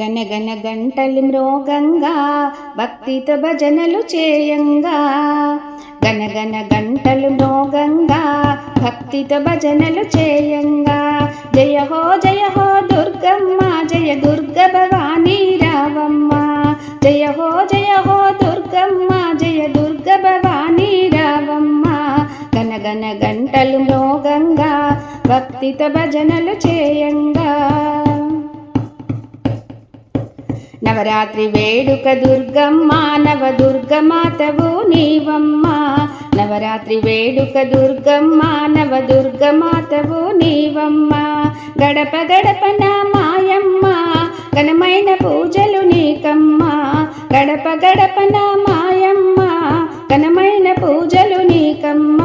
గనగన గంటలు మ్రోగంగా భక్తితో భజనలు చేయంగా. గనగన గంటలు మ్రోగంగా భక్తితో భజనలు చేయంగా. జయ హో జయ హో దుర్గమ్మ జయ దుర్గ భవానీ రావమ్మ. జయ హో జయ హో దుర్గమ్మ జయ దుర్గ భవానీ రావమ్మ. గనగన గంటలు మ్రోగంగా భక్తితో భజనలు చేయంగా. నవరాత్రి వేడుక దుర్గమ్మ నవ దుర్గమాతవు నీవమ్మ. నవరాత్రి వేడుక దుర్గమ్మ నవ దుర్గమాతవు నీవమ్మ. గడప గడపన మాయమ్మ ఘనమైన పూజలు నీకమ్మ. గడప గడపన మాయమ్మ ఘనమైన పూజలు నీకమ్మ.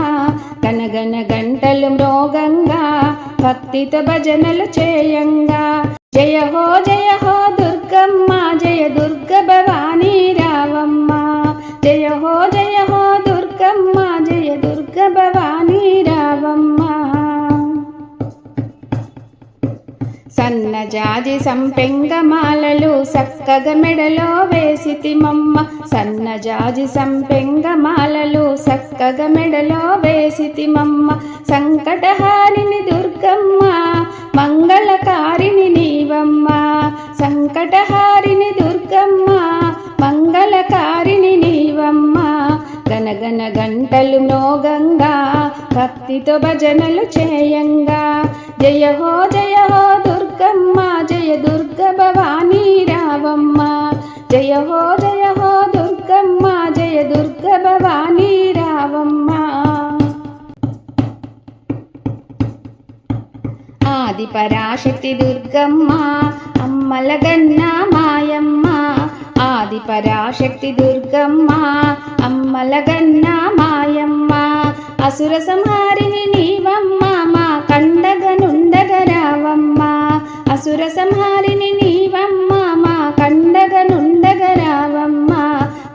గనగన గంటలు మృగంగా భక్తితో భజనలు చేయంగా. జయ హో జయ హో దుర్గమ్మ జయ దుర్గ భవానీ రావమ్మ. జయ హో జయ హో దుర్గమ్మ జయ దుర్గ భవానీ రావమ్మ. సన్నజాజి సంపెంగమాలలు సక్కగ మెడలో వేసితిమమ్మ సన్నజాజి సంపెంగమాలలు సక్కగ మెడలో వేసితిమమ్మ సంకటహారిని దుర్గమ్మ మంగళకారిని నీవమ్మ. సంకటహారిని దుర్గమ్మ మంగళకారిణి నీవమ్మ. గనగన గంటలు మోగంగా భక్తితో భజనలు చేయంగా. జయ హో జయ హో దుర్గమ్మ జయ దుర్గ భవానీ రావమ్మ. జయ హో జయ హో దుర్గమ్మ జయ దుర్గ భవానీ రావమ్మ. ఆది పరాశక్తి దుర్గమ్మ అమ్మలగన్న మాయమ్మ ఆది పరాశక్తి దుర్గమ్మ అమ్మలగన్న మాయమ్మ. అసుర సంహారిని నీవమ్మ మా కండగనుండగరావమ్మ అసుర సంహారిని నీవమ్మ మా కండగనుండగరావమ్మ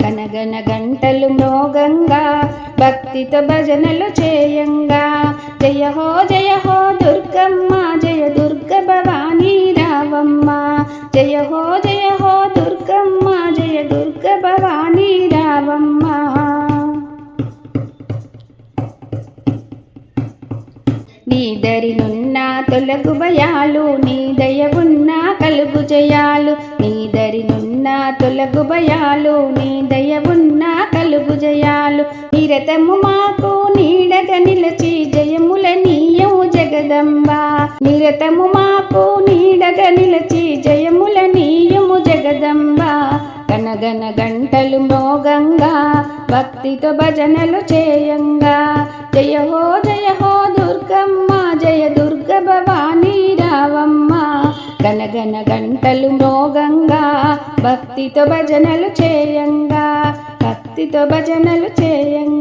కనగన గంటలు మోగంగా భక్తితో భజనలు చేయంగా. జయ హో జయ హో దుర్గమ్మ జయ దుర్గ భవా భవానీ రావమ్మ. నీ దరినున్న తొలగు భయాలు నీ దయ దయవున్న కలుగు జయాలు. నీ దరినున్న తొలగు భయాలు నీ దయ దయవున్న కలుగు జయాలు. నిరతము మాకు నీడగ నిలచి జయముల నీయము జగదంబ. నిరతము మాకు నీడగ నిలచి జయ భక్తితో భజనలు చేయంగా. జయ హో జయ హో దుర్గమ్మ జయ దుర్గ భవానీ రావమ్మ. గనగన గంటలు మోగంగా భక్తితో భజనలు చేయంగా. భక్తితో భజనలు చేయంగా.